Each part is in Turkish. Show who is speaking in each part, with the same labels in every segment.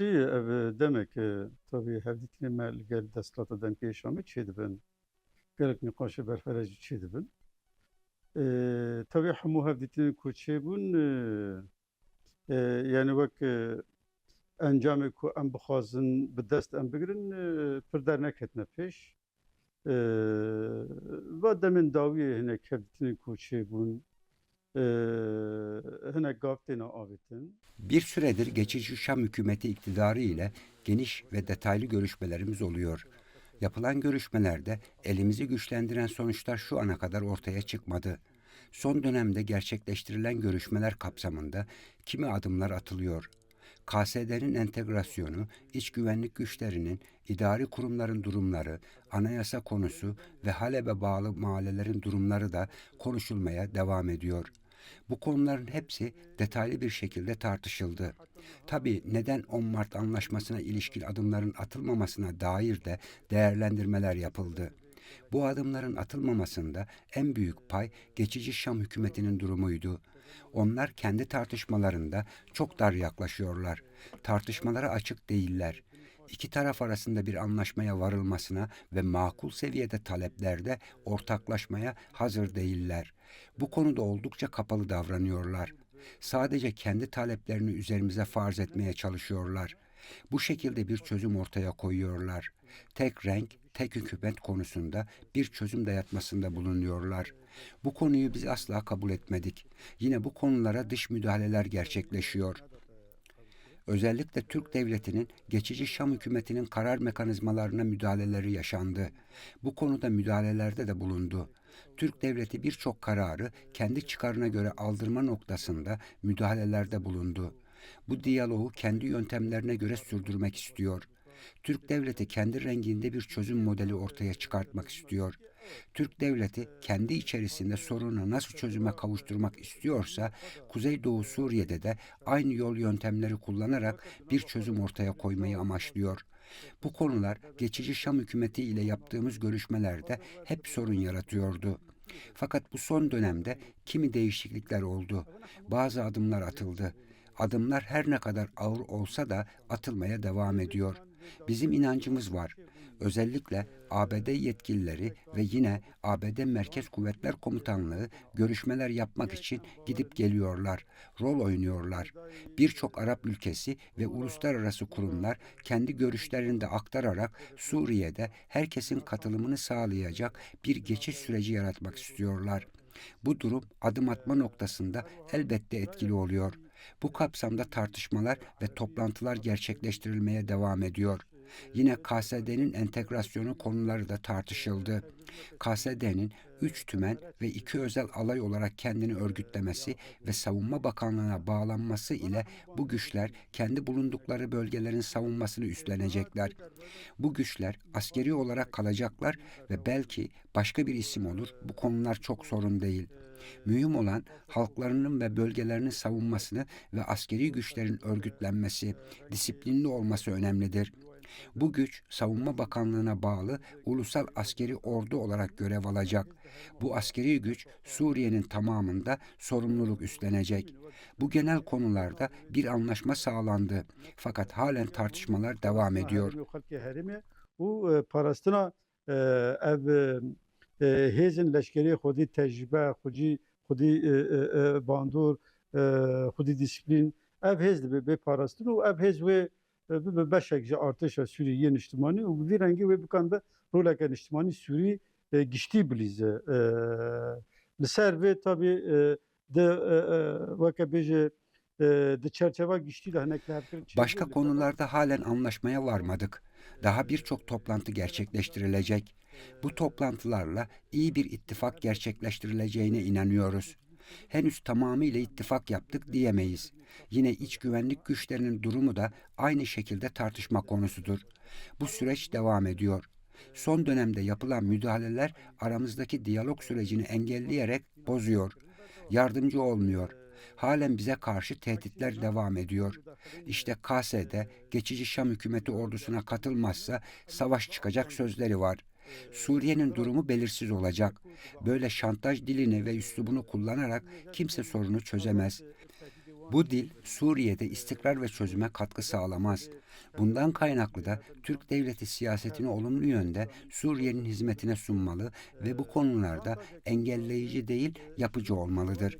Speaker 1: راستی او دمه که تا به هر دیتی مل گل دستلات دن که شامی چی دبن؟ گلک نقاش برفرج چی دبن؟ تا به همو هر دیتی کوچه بون یعنی وک انجام که ام بخوازن به دست ام بگرن پردر نکت نپیش و دمین داوی هنه که هر دیتی کوچه بون.
Speaker 2: Bir süredir geçici Şam hükümeti iktidarı ile geniş ve detaylı görüşmelerimiz oluyor. Yapılan görüşmelerde elimizi güçlendiren sonuçlar şu ana kadar ortaya çıkmadı. Son dönemde gerçekleştirilen görüşmeler kapsamında kimi adımlar atılıyor. KSD'nin entegrasyonu, iç güvenlik güçlerinin, idari kurumların durumları, anayasa konusu ve Halep'e bağlı mahallelerin durumları da konuşulmaya devam ediyor. Bu konuların hepsi detaylı bir şekilde tartışıldı. Tabii neden 10 Mart anlaşmasına ilişkin adımların atılmamasına dair de değerlendirmeler yapıldı. Bu adımların atılmamasında en büyük pay geçici Şam hükümetinin durumuydu. Onlar kendi tartışmalarında çok dar yaklaşıyorlar. Tartışmalara açık değiller. İki taraf arasında bir anlaşmaya varılmasına ve makul seviyede taleplerde ortaklaşmaya hazır değiller. Bu konuda oldukça kapalı davranıyorlar. Sadece kendi taleplerini üzerimize farz etmeye çalışıyorlar. Bu şekilde bir çözüm ortaya koyuyorlar. Tek renk, tek hükümet konusunda bir çözüm dayatmasında bulunuyorlar. Bu konuyu biz asla kabul etmedik. Yine bu konulara dış müdahaleler gerçekleşiyor. Özellikle Türk devletinin geçici Şam hükümetinin karar mekanizmalarına müdahaleleri yaşandı. Bu konuda müdahalelerde de bulundu. Türk devleti birçok kararı kendi çıkarına göre aldırma noktasında müdahalelerde bulundu. Bu diyaloğu kendi yöntemlerine göre sürdürmek istiyor. Türk devleti kendi renginde bir çözüm modeli ortaya çıkartmak istiyor. Türk devleti kendi içerisinde sorunu nasıl çözüme kavuşturmak istiyorsa Kuzeydoğu Suriye'de de aynı yol yöntemleri kullanarak bir çözüm ortaya koymayı amaçlıyor. Bu konular geçici Şam hükümeti ile yaptığımız görüşmelerde hep sorun yaratıyordu. Fakat bu son dönemde kimi değişiklikler oldu. Bazı adımlar atıldı. Adımlar her ne kadar ağır olsa da atılmaya devam ediyor. Bizim inancımız var. Özellikle ABD yetkilileri ve yine ABD Merkez Kuvvetler Komutanlığı görüşmeler yapmak için gidip geliyorlar, rol oynuyorlar. Birçok Arap ülkesi ve uluslararası kurumlar kendi görüşlerini de aktararak Suriye'de herkesin katılımını sağlayacak bir geçiş süreci yaratmak istiyorlar. Bu durum adım atma noktasında elbette etkili oluyor. Bu kapsamda tartışmalar ve toplantılar gerçekleştirilmeye devam ediyor. Yine KSD'nin entegrasyonu konuları da tartışıldı. KSD'nin üç tümen ve iki özel alay olarak kendini örgütlemesi ve Savunma Bakanlığı'na bağlanması ile bu güçler kendi bulundukları bölgelerin savunmasını üstlenecekler. Bu güçler askeri olarak kalacaklar ve belki başka bir isim olur. Bu konular çok sorun değil. Mühim olan halklarının ve bölgelerinin savunmasını ve askeri güçlerin örgütlenmesi, disiplinli olması önemlidir. Bu güç Savunma Bakanlığı'na bağlı ulusal askeri ordu olarak görev alacak. Bu askeri güç Suriye'nin tamamında sorumluluk üstlenecek. Bu genel konularda bir anlaşma sağlandı. Fakat halen tartışmalar devam ediyor.
Speaker 1: û parastina ev hêzin leşkerî xwedî tecrübe, xwedî xwedî bandor, xwedî disiplîn ev bê parastin û ev hêz wê bibe beşek ji artêşa Sûriyê yên niştimanî û bi vî rengî wê bikan be roleke niştimanî Sûrî giştî bilîze. Li ser vê tabii de weke bêje di çerçeva giştî de hinek lehevkirin
Speaker 2: Başka konularda halen anlaşmaya varmadık. Daha birçok toplantı gerçekleştirilecek. Bu toplantılarla iyi bir ittifak gerçekleştirileceğine inanıyoruz. Henüz tamamıyla ittifak yaptık diyemeyiz. Yine iç güvenlik güçlerinin durumu da aynı şekilde tartışma konusudur. Bu süreç devam ediyor. Son dönemde yapılan müdahaleler aramızdaki diyalog sürecini engelleyerek bozuyor. Yardımcı olmuyor. Halen bize karşı tehditler devam ediyor. İşte KS'de geçici Şam hükümeti ordusuna katılmazsa savaş çıkacak sözleri var. Suriye'nin durumu belirsiz olacak. Böyle şantaj dilini ve üslubunu kullanarak kimse sorunu çözemez. Bu dil Suriye'de istikrar ve çözüme katkı sağlamaz. Bundan kaynaklı da Türk devleti siyasetini olumlu yönde Suriye'nin hizmetine sunmalı ve bu konularda engelleyici değil yapıcı olmalıdır.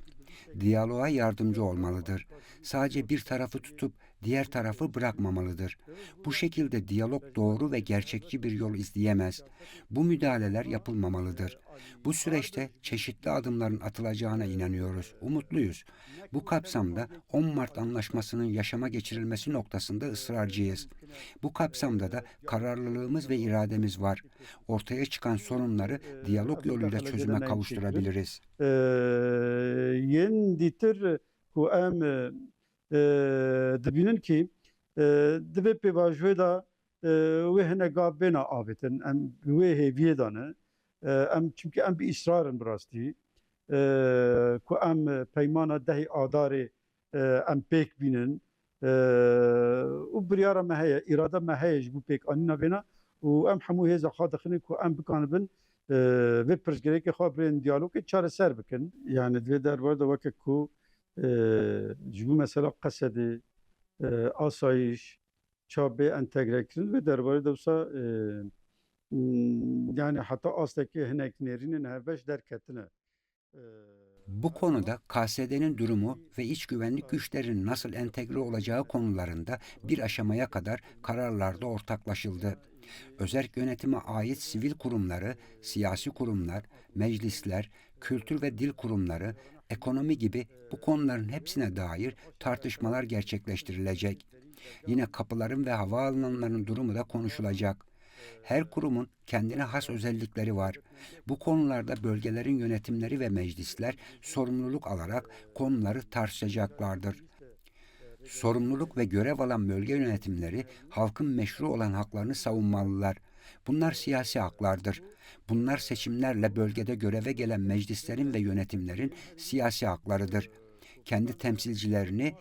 Speaker 2: Diyaloğa yardımcı olmalıdır. Sadece bir tarafı tutup diğer tarafı bırakmamalıdır. Bu şekilde diyalog doğru ve gerçekçi bir yol izleyemez. Bu müdahaleler yapılmamalıdır. Bu süreçte çeşitli adımların atılacağına inanıyoruz. Umutluyuz. Bu kapsamda 10 Mart Anlaşması'nın yaşama geçirilmesi noktasında ısrarcıyız. Bu kapsamda da kararlılığımız ve irademiz var. Ortaya çıkan sorunları diyalog yoluyla çözüme kavuşturabiliriz.
Speaker 1: Yên dîtir ku em dibînin ki e, divê pêvajoyê da e, wê hinek gav bêna avêtin. Em wê hêviyê de ne. E, em çimkî em bi îsrarin bi rastî. Ku em peymana dehê adarê em pêk bînin. Û biryara me heye îrada me heye ji bo pêkanîna vêna û em hemû hêza xwe dixinin ku em bikanibin. Vê pirsgirêkê xwe birên diyalogê çareser bikin. Yani divê derbarê de weke ku ji bo mesela Qesedê asayiş çabê entegrekirin vê derbarê de wisa e, m, yani heta astekî hinek nêrînên hevbeş derketine.
Speaker 2: Bu konuda KSD'nin durumu ve iç güvenlik güçlerinin nasıl entegre olacağı konularında bir aşamaya kadar kararlarda ortaklaşıldı. Özerk yönetime ait sivil kurumları, siyasi kurumlar, meclisler, kültür ve dil kurumları, ekonomi gibi bu konuların hepsine dair tartışmalar gerçekleştirilecek. Yine kapıların ve havaalanlarının durumu da konuşulacak. Her kurumun kendine has özellikleri var. Bu konularda bölgelerin yönetimleri ve meclisler sorumluluk alarak konuları tartışacaklardır. Sorumluluk ve görev alan bölge yönetimleri halkın meşru olan haklarını savunmalılar. Bunlar siyasi haklardır. Bunlar seçimlerle bölgede göreve gelen meclislerin ve yönetimlerin siyasi haklarıdır. Kendi temsilcilerini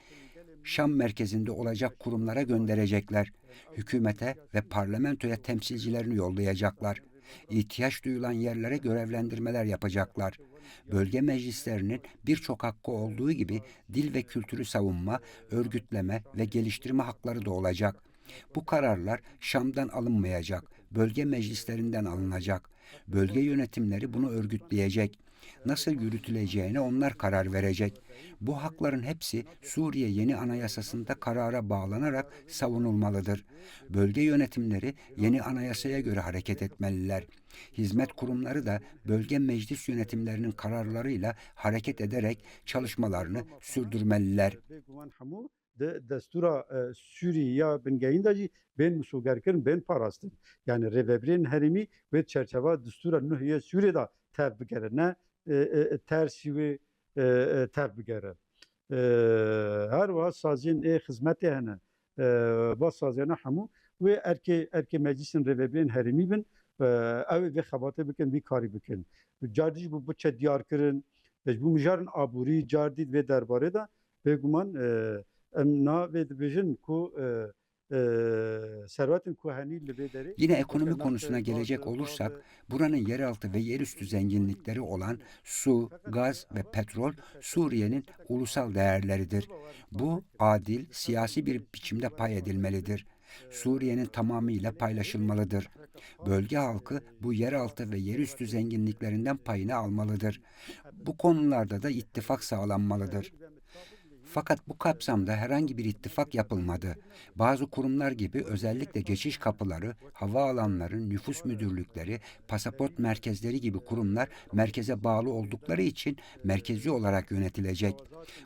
Speaker 2: Şam merkezinde olacak kurumlara gönderecekler. Hükümete ve parlamentoya temsilcilerini yollayacaklar. İhtiyaç duyulan yerlere görevlendirmeler yapacaklar. Bölge meclislerinin birçok hakkı olduğu gibi dil ve kültürü savunma, örgütleme ve geliştirme hakları da olacak. Bu kararlar Şam'dan alınmayacak, bölge meclislerinden alınacak. Bölge yönetimleri bunu örgütleyecek. Nasıl yürütüleceğine onlar karar verecek. Bu hakların hepsi Suriye yeni anayasasında karara bağlanarak savunulmalıdır. Bölge yönetimleri yeni anayasaya göre hareket etmeliler. Hizmet kurumları da bölge meclis yönetimlerinin kararlarıyla hareket ederek çalışmalarını sürdürmeliler.
Speaker 1: Di destûra e, Sûrî ya bingehîn de jî bên misûgerkirin bên parastin. Yani rêveberên herêmî wê çerçeva destûra Nuhiye Sûrê da tev bigere ne e, e, tersî wê e, e, tev bigere. E, her wiha saziyên ê xizmetê hene e, ba saziyana hemû wê erkê erkê meclisên rêveberên herêmî bin e, ew ê vê xebatê bikin vî karî bikin. Car dî bu biçe diyarkirin ji bo mijarên aborî car dî vê derbarê de bêguman e, em navê dibêjin ku e, e,
Speaker 2: Yine ekonomi konusuna gelecek olursak, buranın yeraltı ve yerüstü zenginlikleri olan su, gaz ve petrol Suriye'nin ulusal değerleridir. Bu adil, siyasi bir biçimde pay edilmelidir. Suriye'nin tamamıyla paylaşılmalıdır. Bölge halkı bu yeraltı ve yerüstü zenginliklerinden payını almalıdır. Bu konularda da ittifak sağlanmalıdır. Fakat bu kapsamda herhangi bir ittifak yapılmadı. Bazı kurumlar gibi özellikle geçiş kapıları, havaalanları, nüfus müdürlükleri, pasaport merkezleri gibi kurumlar merkeze bağlı oldukları için merkezi olarak yönetilecek.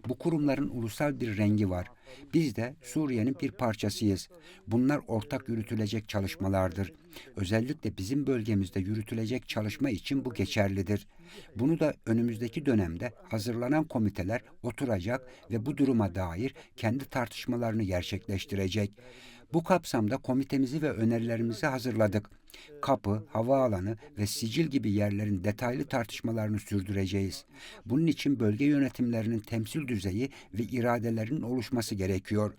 Speaker 2: Bu kurumların ulusal bir rengi var. Biz de Suriye'nin bir parçasıyız. Bunlar ortak yürütülecek çalışmalardır. Özellikle bizim bölgemizde yürütülecek çalışma için bu geçerlidir. Bunu da önümüzdeki dönemde hazırlanan komiteler oturacak ve bu duruma dair kendi tartışmalarını gerçekleştirecek. Bu kapsamda komitemizi ve önerilerimizi hazırladık. Kapı, havaalanı ve sicil gibi yerlerin detaylı tartışmalarını sürdüreceğiz. Bunun için bölge yönetimlerinin temsil düzeyi ve iradelerinin oluşması gerekiyor.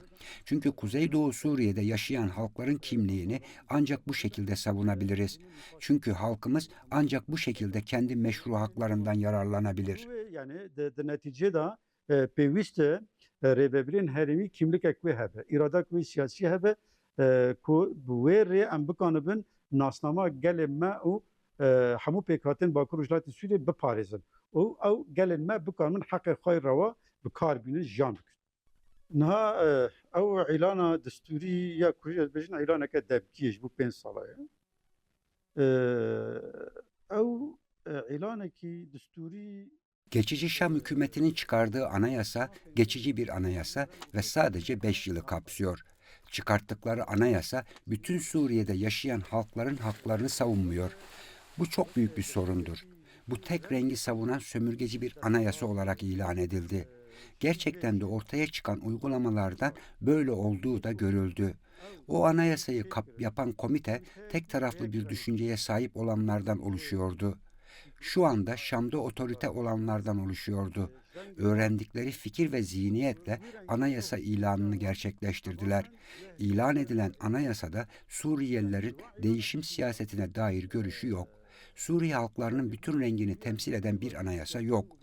Speaker 2: Çünkü Kuzeydoğu Suriye'de yaşayan halkların kimliğini ancak bu şekilde savunabiliriz. Çünkü halkımız ancak bu şekilde kendi meşru haklarından yararlanabilir.
Speaker 1: Yani de, de netice de e, pêwîst rêveberên herêmî kimlikek wê hebe îradak wê siyasî hebe e, ku bi wê rê em bikanibin nasnama gelê me û e, hemû pêkhatên Bakur Jilatê Sûriyê biparêzin û ew gelên me bikanin heqê xwe rewa bi kar bînin jan bikin. Niha e, ew îlana distûrî ya ku ez bêjin îlaneke debkî ji bo pênc sala ye. Ew îlanekî distûrî
Speaker 2: Geçici Şam hükümetinin çıkardığı anayasa geçici bir anayasa ve sadece 5 yılı kapsıyor. Çıkarttıkları anayasa bütün Suriye'de yaşayan halkların haklarını savunmuyor. Bu çok büyük bir sorundur. Bu tek rengi savunan sömürgeci bir anayasa olarak ilan edildi. Gerçekten de ortaya çıkan uygulamalardan böyle olduğu da görüldü. O anayasayı kap- yapan komite tek taraflı bir düşünceye sahip olanlardan oluşuyordu. Şu anda Şam'da otorite olanlardan oluşuyordu. Öğrendikleri fikir ve zihniyetle anayasa ilanını gerçekleştirdiler. İlan edilen anayasada Suriyelilerin değişim siyasetine dair görüşü yok. Suriye halklarının bütün rengini temsil eden bir anayasa yok.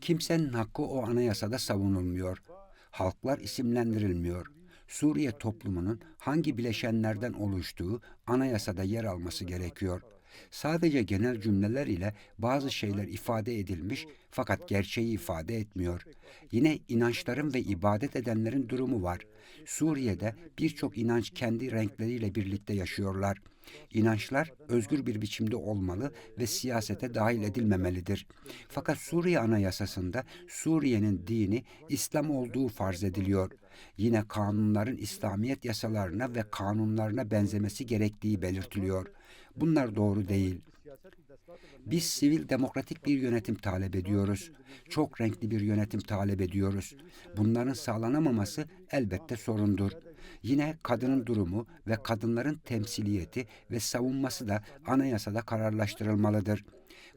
Speaker 2: Kimsenin hakkı o anayasada savunulmuyor. Halklar isimlendirilmiyor. Suriye toplumunun hangi bileşenlerden oluştuğu anayasada yer alması gerekiyor. Sadece genel cümleler ile bazı şeyler ifade edilmiş fakat gerçeği ifade etmiyor. Yine inançların ve ibadet edenlerin durumu var. Suriye'de birçok inanç kendi renkleriyle birlikte yaşıyorlar. İnançlar özgür bir biçimde olmalı ve siyasete dahil edilmemelidir. Fakat Suriye Anayasası'nda Suriye'nin dini İslam olduğu farz ediliyor. Yine kanunların İslamiyet yasalarına ve kanunlarına benzemesi gerektiği belirtiliyor. Bunlar doğru değil. Biz sivil demokratik bir yönetim talep ediyoruz. Çok renkli bir yönetim talep ediyoruz. Bunların sağlanamaması elbette sorundur. Yine kadının durumu ve kadınların temsiliyeti ve savunması da anayasada kararlaştırılmalıdır.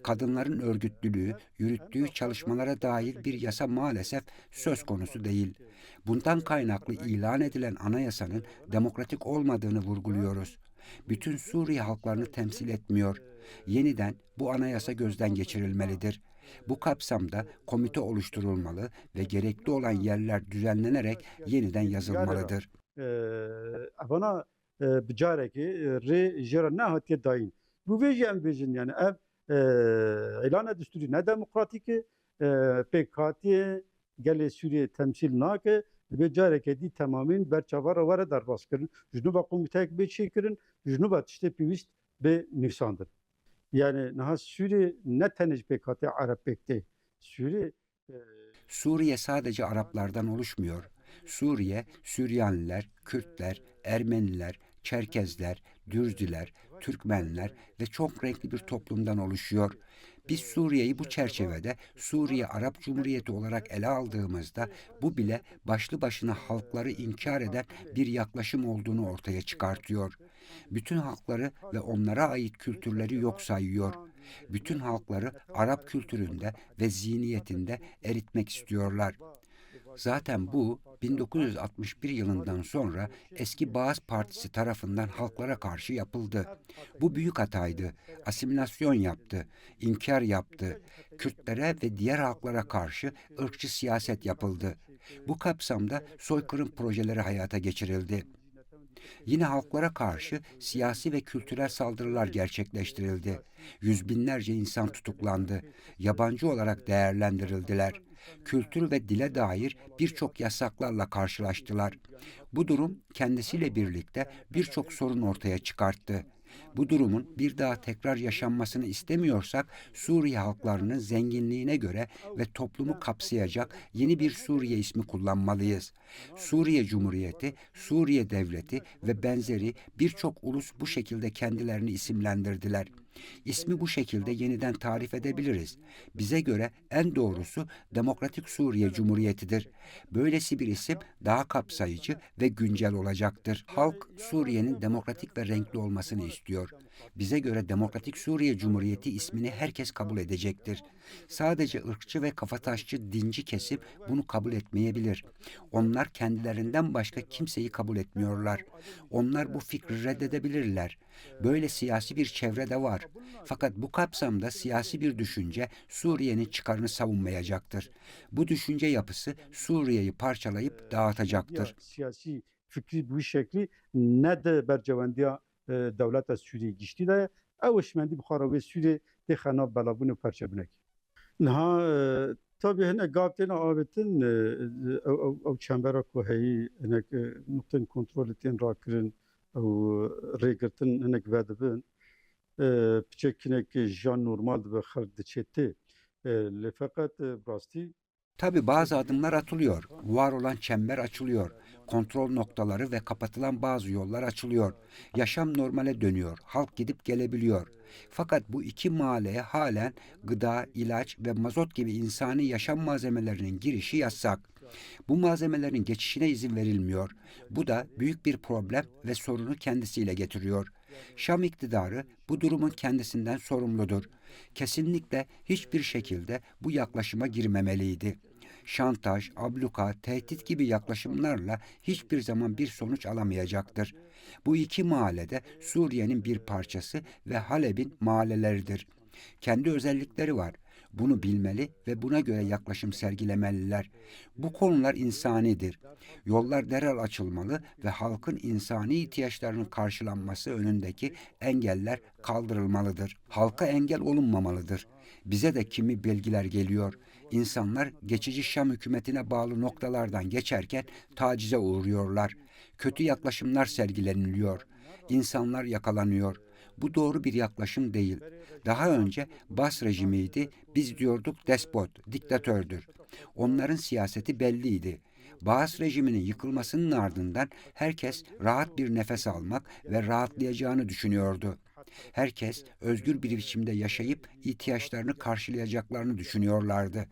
Speaker 2: Kadınların örgütlülüğü, yürüttüğü çalışmalara dair bir yasa maalesef söz konusu değil. Bundan kaynaklı ilan edilen anayasanın demokratik olmadığını vurguluyoruz. Bütün Suriye halklarını temsil etmiyor. Yeniden bu anayasa gözden geçirilmelidir. Bu kapsamda komite oluşturulmalı ve gerekli olan yerler düzenlenerek yeniden yazılmalıdır.
Speaker 1: evana bi carekê rê jêra nehatiye dayîn. Bu vê jî em bêjin yani ev îlana distûrî ne demokratîk e pêk hatiye gelê Sûriye temsil nake bi carekê dî temamîn berçavara were derbas kirin. Ji nû komîteyek bê çêkirin, ji nû tiştê pêwîst bê nivîsandin. Yani niha Sûriye ne hatiye Arab pêk tê. Sûriye e,
Speaker 2: Suriye sadece Araplardan oluşmuyor. Suriye, Süryaniler, Kürtler, Ermeniler, Çerkezler, Dürzüler, Türkmenler ve çok renkli bir toplumdan oluşuyor. Biz Suriye'yi bu çerçevede Suriye Arap Cumhuriyeti olarak ele aldığımızda bu bile başlı başına halkları inkar eden bir yaklaşım olduğunu ortaya çıkartıyor. Bütün halkları ve onlara ait kültürleri yok sayıyor. Bütün halkları Arap kültüründe ve zihniyetinde eritmek istiyorlar. Zaten bu 1961 yılından sonra eski Baas Partisi tarafından halklara karşı yapıldı. Bu büyük hataydı. Asimilasyon yaptı, inkar yaptı. Kürtlere ve diğer halklara karşı ırkçı siyaset yapıldı. Bu kapsamda soykırım projeleri hayata geçirildi. Yine halklara karşı siyasi ve kültürel saldırılar gerçekleştirildi. Yüz binlerce insan tutuklandı. Yabancı olarak değerlendirildiler. Kültür ve dile dair birçok yasaklarla karşılaştılar. Bu durum kendisiyle birlikte birçok sorun ortaya çıkarttı. Bu durumun bir daha tekrar yaşanmasını istemiyorsak Suriye halklarının zenginliğine göre ve toplumu kapsayacak yeni bir Suriye ismi kullanmalıyız. Suriye Cumhuriyeti, Suriye Devleti ve benzeri birçok ulus bu şekilde kendilerini isimlendirdiler. İsmi bu şekilde yeniden tarif edebiliriz. Bize göre en doğrusu Demokratik Suriye Cumhuriyeti'dir. Böylesi bir isim daha kapsayıcı ve güncel olacaktır. Halk Suriye'nin demokratik ve renkli olmasını istiyor. Bize göre Demokratik Suriye Cumhuriyeti ismini herkes kabul edecektir. Sadece ırkçı ve kafataşçı dinci kesim bunu kabul etmeyebilir. Onlar kendilerinden başka kimseyi kabul etmiyorlar. Onlar bu fikri reddedebilirler. Böyle siyasi bir çevre de var. Fakat bu kapsamda siyasi bir düşünce Suriye'nin çıkarını savunmayacaktır. Bu düşünce yapısı Suriye'yi parçalayıp dağıtacaktır.
Speaker 1: siyasi fikri bu şekli ne de bercevendiya e, devleta Suriye geçti de evşmendi bu xarabe Suriye de xana belabunu parçabınek. Niha e, tabii hene gavtena avetin ev ev çembera ku heyi hene nokten kontrol etin rakirin ev regirtin hene vedibin piçekinek jan normal ve xer diçeti le fakat brasti
Speaker 2: Tabi bazı adımlar atılıyor. Var olan çember açılıyor. Kontrol noktaları ve kapatılan bazı yollar açılıyor. Yaşam normale dönüyor. Halk gidip gelebiliyor. Fakat bu iki mahalleye halen gıda, ilaç ve mazot gibi insani yaşam malzemelerinin girişi yasak. Bu malzemelerin geçişine izin verilmiyor. Bu da büyük bir problem ve sorunu kendisiyle getiriyor. Şam iktidarı bu durumun kendisinden sorumludur. Kesinlikle hiçbir şekilde bu yaklaşıma girmemeliydi. Şantaj, abluka, tehdit gibi yaklaşımlarla hiçbir zaman bir sonuç alamayacaktır. Bu iki mahallede Suriye'nin bir parçası ve Halep'in mahalleleridir. Kendi özellikleri var. Bunu bilmeli ve buna göre yaklaşım sergilemeliler. Bu konular insanidir. Yollar derhal açılmalı ve halkın insani ihtiyaçlarının karşılanması önündeki engeller kaldırılmalıdır. Halka engel olunmamalıdır. Bize de kimi bilgiler geliyor. İnsanlar geçici Şam hükümetine bağlı noktalardan geçerken tacize uğruyorlar. Kötü yaklaşımlar sergileniliyor. İnsanlar yakalanıyor. Bu doğru bir yaklaşım değil. Daha önce Bas rejimiydi, biz diyorduk despot, diktatördür. Onların siyaseti belliydi. Baas rejiminin yıkılmasının ardından herkes rahat bir nefes almak ve rahatlayacağını düşünüyordu. Herkes özgür bir biçimde yaşayıp ihtiyaçlarını karşılayacaklarını düşünüyorlardı.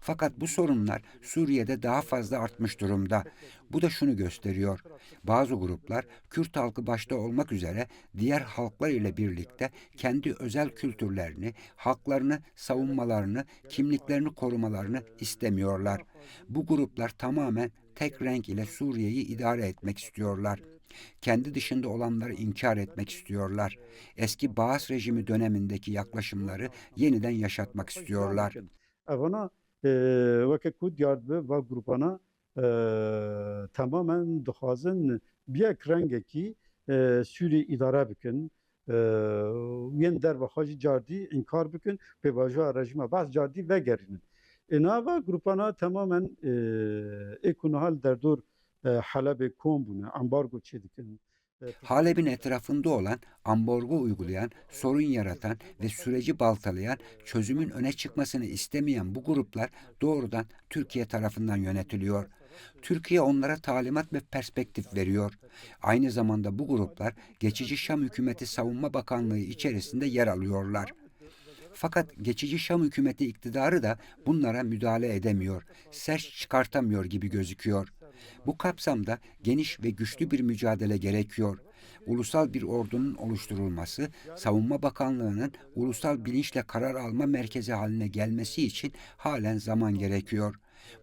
Speaker 2: Fakat bu sorunlar Suriye'de daha fazla artmış durumda. Bu da şunu gösteriyor. Bazı gruplar Kürt halkı başta olmak üzere diğer halklar ile birlikte kendi özel kültürlerini, halklarını savunmalarını, kimliklerini korumalarını istemiyorlar. Bu gruplar tamamen tek renk ile Suriye'yi idare etmek istiyorlar. Kendi dışında olanları inkar etmek istiyorlar. Eski Baas rejimi dönemindeki yaklaşımları yeniden yaşatmak istiyorlar.
Speaker 1: Weke ku diyar be va grupana e, tamamen dixwazin biyek rengekî e, Sûrî idare bikin e, yên derve jî cardî inkar bikin pêvajoya rejima bas cardî vegerînin. E nava grupana tamamen e, ekunahal derdor e, Halepê kom bûne ambargo çê dikin.
Speaker 2: Halep'in etrafında olan ambargo uygulayan, sorun yaratan ve süreci baltalayan, çözümün öne çıkmasını istemeyen bu gruplar doğrudan Türkiye tarafından yönetiliyor. Türkiye onlara talimat ve perspektif veriyor. Aynı zamanda bu gruplar geçici Şam hükümeti savunma bakanlığı içerisinde yer alıyorlar. Fakat geçici Şam hükümeti iktidarı da bunlara müdahale edemiyor, ses çıkartamıyor gibi gözüküyor. Bu kapsamda geniş ve güçlü bir mücadele gerekiyor. Ulusal bir ordunun oluşturulması, Savunma Bakanlığı'nın ulusal bilinçle karar alma merkezi haline gelmesi için halen zaman gerekiyor.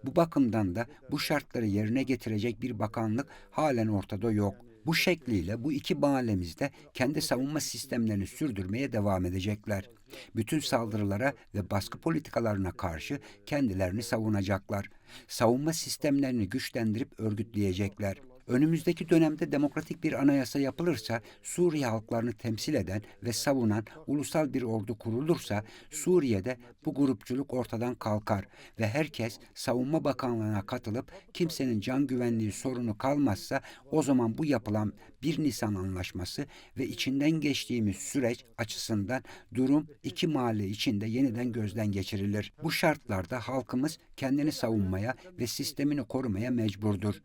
Speaker 2: Bu bakımdan da bu şartları yerine getirecek bir bakanlık halen ortada yok. Bu şekliyle bu iki mahallemizde kendi savunma sistemlerini sürdürmeye devam edecekler. Bütün saldırılara ve baskı politikalarına karşı kendilerini savunacaklar. Savunma sistemlerini güçlendirip örgütleyecekler. Önümüzdeki dönemde demokratik bir anayasa yapılırsa, Suriye halklarını temsil eden ve savunan ulusal bir ordu kurulursa, Suriye'de bu grupçuluk ortadan kalkar ve herkes savunma bakanlığına katılıp kimsenin can güvenliği sorunu kalmazsa o zaman bu yapılan 1 Nisan anlaşması ve içinden geçtiğimiz süreç açısından durum iki mahalle içinde yeniden gözden geçirilir. Bu şartlarda halkımız kendini savunmaya ve sistemini korumaya mecburdur.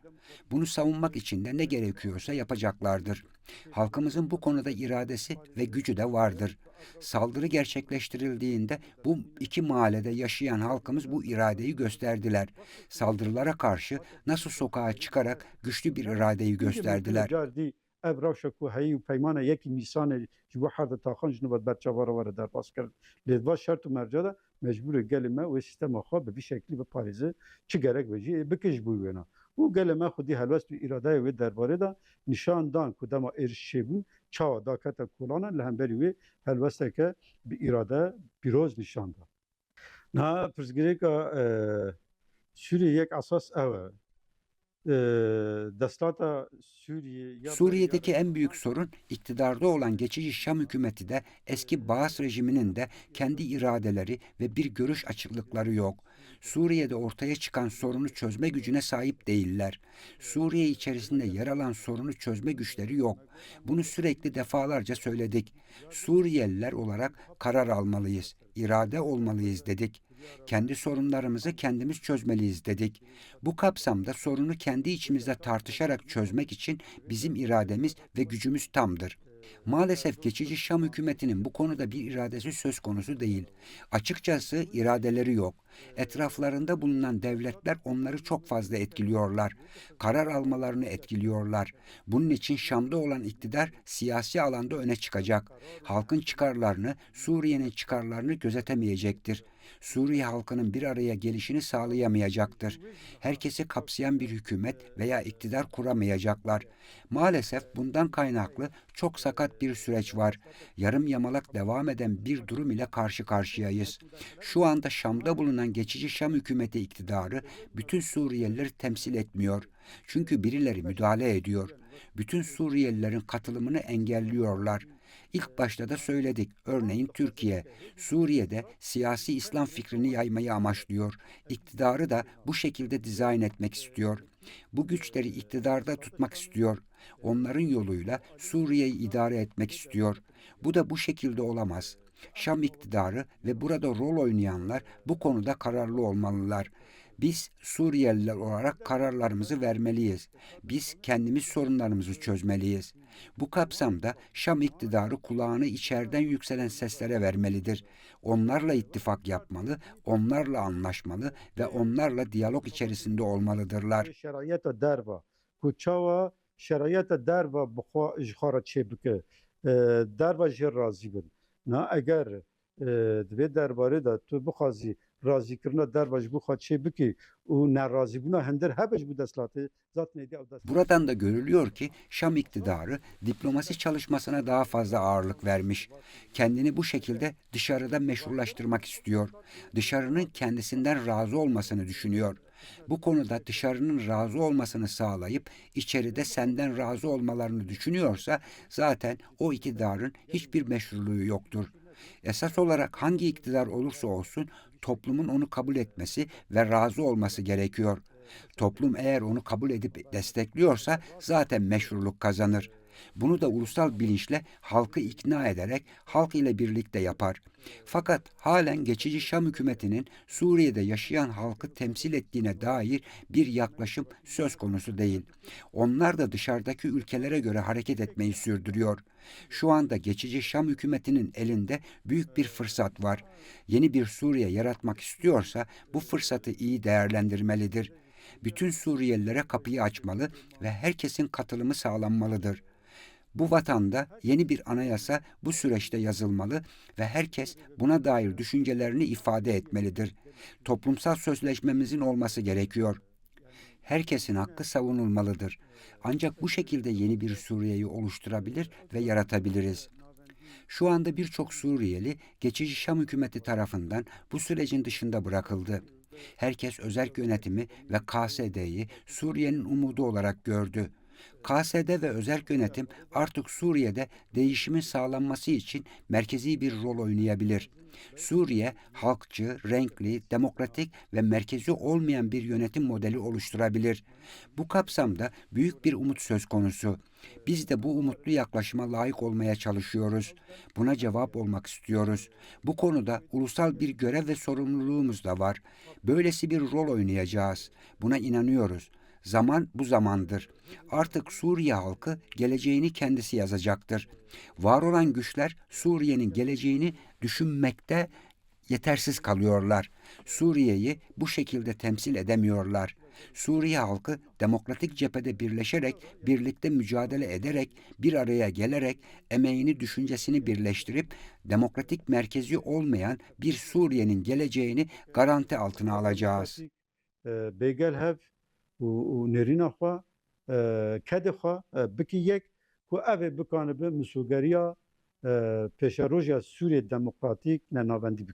Speaker 2: Bunu savunmak için de ne gerekiyorsa yapacaklardır. Halkımızın bu konuda iradesi ve gücü de vardır. Saldırı gerçekleştirildiğinde bu iki mahallede yaşayan halkımız bu iradeyi gösterdiler. Saldırılara karşı nasıl sokağa çıkarak güçlü bir iradeyi gösterdiler.
Speaker 1: Ev rewşa ku heyî û peymana yekî Nîsanê ji bo her de taxan ji nû berçavara were derbas kirin. Lê va şert û merca de mecbûr e gelê me wê sîstema xwe bi vî şeklî biparêze çi gerek ve jî bike ji bo wêna. Û gelê me xwedî helbest û îradeyê wê derbarê de nîşan dan ku dema êrişê bûn çawa da kete kolanan li hemberî wê helbesteke bi îrade pîroz nîşan da. Na pirsgirêka Sûriye yek esas ew e. Ya
Speaker 2: Suriye'deki en büyük sorun iktidarda olan geçici Şam hükümeti de eski Baas rejiminin de kendi iradeleri ve bir görüş açıklıkları yok. Suriye'de ortaya çıkan sorunu çözme gücüne sahip değiller. Suriye içerisinde yer alan sorunu çözme güçleri yok. Bunu sürekli defalarca söyledik. Suriyeliler olarak karar almalıyız, irade olmalıyız dedik. Kendi sorunlarımızı kendimiz çözmeliyiz dedik. Bu kapsamda sorunu kendi içimizde tartışarak çözmek için bizim irademiz ve gücümüz tamdır. Maalesef geçici Şam hükümetinin bu konuda bir iradesi söz konusu değil. Açıkçası iradeleri yok. Etraflarında bulunan devletler onları çok fazla etkiliyorlar. Karar almalarını etkiliyorlar. Bunun için Şam'da olan iktidar siyasi alanda öne çıkacak. Halkın çıkarlarını, Suriye'nin çıkarlarını gözetemeyecektir. Suriye halkının bir araya gelişini sağlayamayacaktır. Herkesi kapsayan bir hükümet veya iktidar kuramayacaklar. Maalesef bundan kaynaklı çok sakat bir süreç var. Yarım yamalak devam eden bir durum ile karşı karşıyayız. Şu anda Şam'da bulunan geçici Şam hükümeti iktidarı bütün Suriyelileri temsil etmiyor. Çünkü birileri müdahale ediyor. Bütün Suriyelilerin katılımını engelliyorlar. İlk başta da söyledik. Örneğin Türkiye, Suriye'de siyasi İslam fikrini yaymayı amaçlıyor. İktidarı da bu şekilde dizayn etmek istiyor. Bu güçleri iktidarda tutmak istiyor. Onların yoluyla Suriye'yi idare etmek istiyor. Bu da bu şekilde olamaz. Şam iktidarı ve burada rol oynayanlar bu konuda kararlı olmalılar. Biz Suriyeliler olarak kararlarımızı vermeliyiz. Biz kendimiz sorunlarımızı çözmeliyiz. Bu kapsamda Şam iktidarı kulağını içeriden yükselen seslere vermelidir. Onlarla ittifak yapmalı, onlarla anlaşmalı ve onlarla diyalog içerisinde olmalıdırlar.
Speaker 1: şerayeta derva çawa şerayeta derva bixwa ji xwe re çê bike derva jê razî bin na eger divê derbarê de tu bixwazî razîkirina derva ji bo xwe çê bikî û nerazîbûna hindir hebe ji bo deslatê zat nêdî ew dest
Speaker 2: Buradan da görülüyor ki Şam iktidarı diplomasi çalışmasına daha fazla ağırlık vermiş. Kendini bu şekilde dışarıda meşrulaştırmak istiyor. Dışarının kendisinden razı olmasını düşünüyor. Bu konuda dışarının razı olmasını sağlayıp içeride senden razı olmalarını düşünüyorsa zaten o iktidarın hiçbir meşruluğu yoktur. Esas olarak hangi iktidar olursa olsun toplumun onu kabul etmesi ve razı olması gerekiyor. Toplum eğer onu kabul edip destekliyorsa zaten meşruluk kazanır. Bunu da ulusal bilinçle halkı ikna ederek halk ile birlikte yapar. Fakat halen geçici Şam hükümetinin Suriye'de yaşayan halkı temsil ettiğine dair bir yaklaşım söz konusu değil. Onlar da dışarıdaki ülkelere göre hareket etmeyi sürdürüyor. Şu anda geçici Şam hükümetinin elinde büyük bir fırsat var. Yeni bir Suriye yaratmak istiyorsa bu fırsatı iyi değerlendirmelidir. Bütün Suriyelilere kapıyı açmalı ve herkesin katılımı sağlanmalıdır. Bu vatanda yeni bir anayasa bu süreçte yazılmalı ve herkes buna dair düşüncelerini ifade etmelidir. Toplumsal sözleşmemizin olması gerekiyor. Herkesin hakkı savunulmalıdır. Ancak bu şekilde yeni bir Suriye'yi oluşturabilir ve yaratabiliriz. Şu anda birçok Suriyeli geçici Şam hükümeti tarafından bu sürecin dışında bırakıldı. Herkes özerk yönetimi ve KSD'yi Suriye'nin umudu olarak gördü. KSD ve özerk yönetim artık Suriye'de değişimin sağlanması için merkezi bir rol oynayabilir. Suriye halkçı, renkli, demokratik ve merkezi olmayan bir yönetim modeli oluşturabilir. Bu kapsamda büyük bir umut söz konusu. Biz de bu umutlu yaklaşıma layık olmaya çalışıyoruz. Buna cevap olmak istiyoruz. Bu konuda ulusal bir görev ve sorumluluğumuz da var. Böylesi bir rol oynayacağız. Buna inanıyoruz. Zaman bu zamandır. Artık Suriye halkı geleceğini kendisi yazacaktır. Var olan güçler Suriye'nin geleceğini düşünmekte yetersiz kalıyorlar. Suriye'yi bu şekilde temsil edemiyorlar. Suriye halkı demokratik cephede birleşerek, birlikte mücadele ederek, bir araya gelerek emeğini, düşüncesini birleştirip demokratik merkezi olmayan bir Suriye'nin geleceğini garanti altına alacağız.
Speaker 1: Bêgel hev و نرینه خو کد خو بکی یک کو اوه بکانه به مسوگریا پیشروژ سوریه دموکراتیک نه ناوندی